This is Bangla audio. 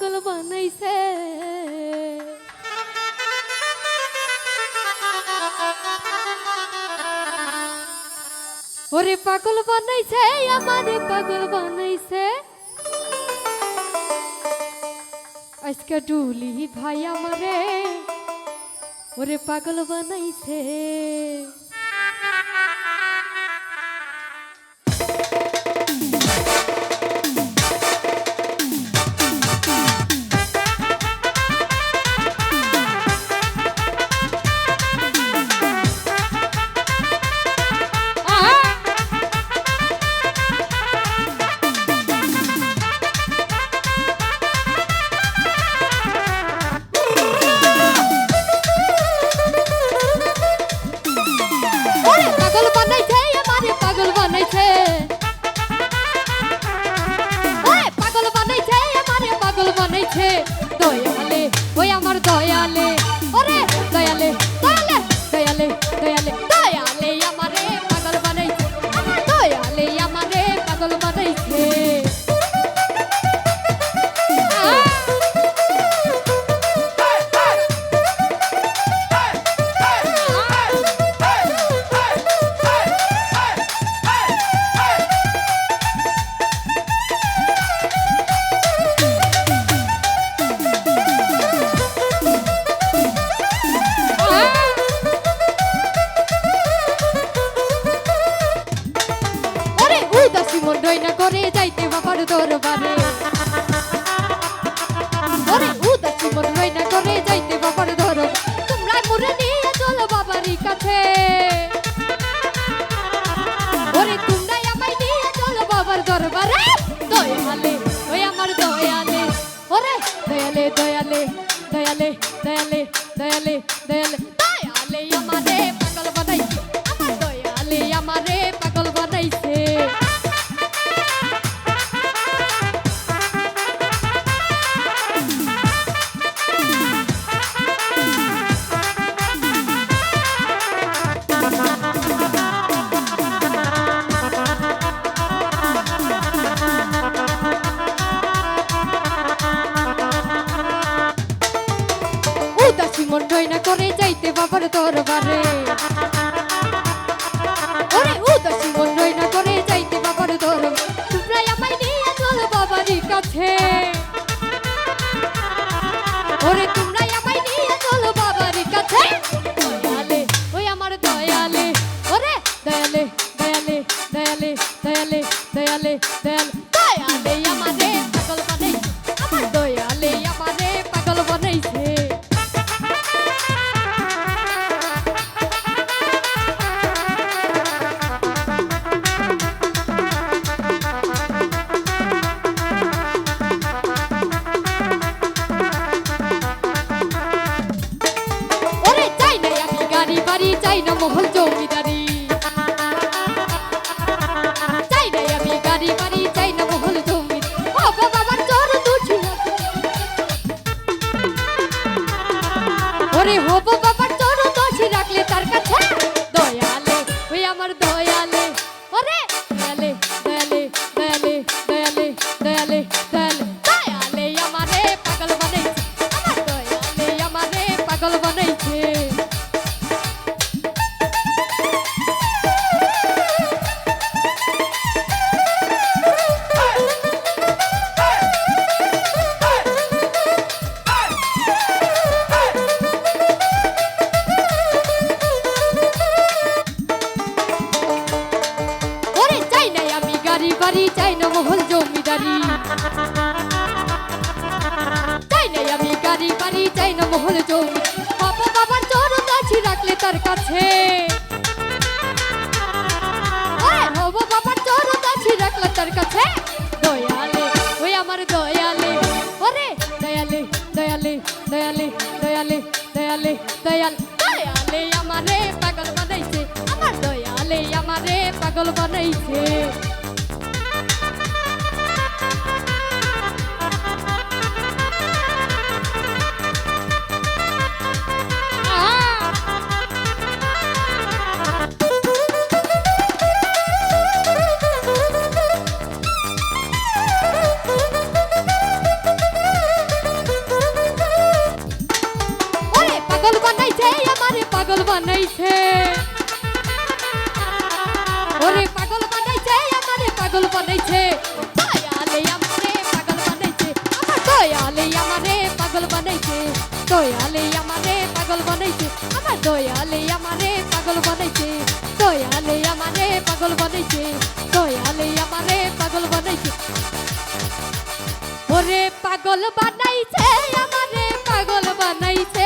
পাগল বানাইছে। ওরে পাগল বানাইছে, আমারে পাগল বানাইছে। আজকে ডুলি ভাই আমারে, ওরে পাগল বানাইছে। উদাসী মন রইনা করে যাইতে বাবার দরবারে। ওরে উদাসী মন রইনা করে যাইতে বাবার দরবার। তোমরা মুরে নিয়ে চলো বাবারই কাছে। ওরে তোমরাই আমায় নিয়ে চলো বাবার দরবারে। দয়ালে, ওই আমার দয়ালে। ওরে দয়ালে দয়ালে দয়ালে দয়ালে দয়ালে দয়ালে। বাবার দরবারে। ওরে উদাসী মন রইনা করে যাইতে বাবার দরবার। তোমরা আমায় নিয়ে চলো বাবারই কাছে। ওরে তোমরা আমায় নিয়ে চলো বাবারই কাছে। দয়ালে, ওই আমার দয়ালে। ওরে দয়ালে দয়ালে দয়ালে দয়ালে দয়ালে দয়ালে। দয়ালে আমারে ওরে হব বাবার বাড়ি চাই না মহল জমি। বাবা বাবার চোর কাছি রাখলে তার কাছে। হব বাবার চোর কাছি রাখলে তার কাছে। দয়ালে ওই আমার দয়ালে। ওরে, দয়ালে দয়ালে দয়ালে দয়ালে দয়ালে, দয়াল। দয়ালে আমারে পাগল বানাইছে। আমার দয়ালে আমারে পাগল বানাইছে। পাগল বানাইছে। ওরে পাগল বানাইছে, আমারে পাগল বানাইছে। দয়ালে আমারে পাগল বানাইছে, আমার দয়ালে আমারে পাগল বানাইছে। দয়ালে আমারে পাগল বানাইছে, আমার দয়ালে আমারে পাগল বানাইছে। দয়ালে আমারে পাগল বানাইছে, দয়ালে আমারে পাগল বানাইছে। ওরে পাগল বানাইছে, আমারে পাগল বানাইছে।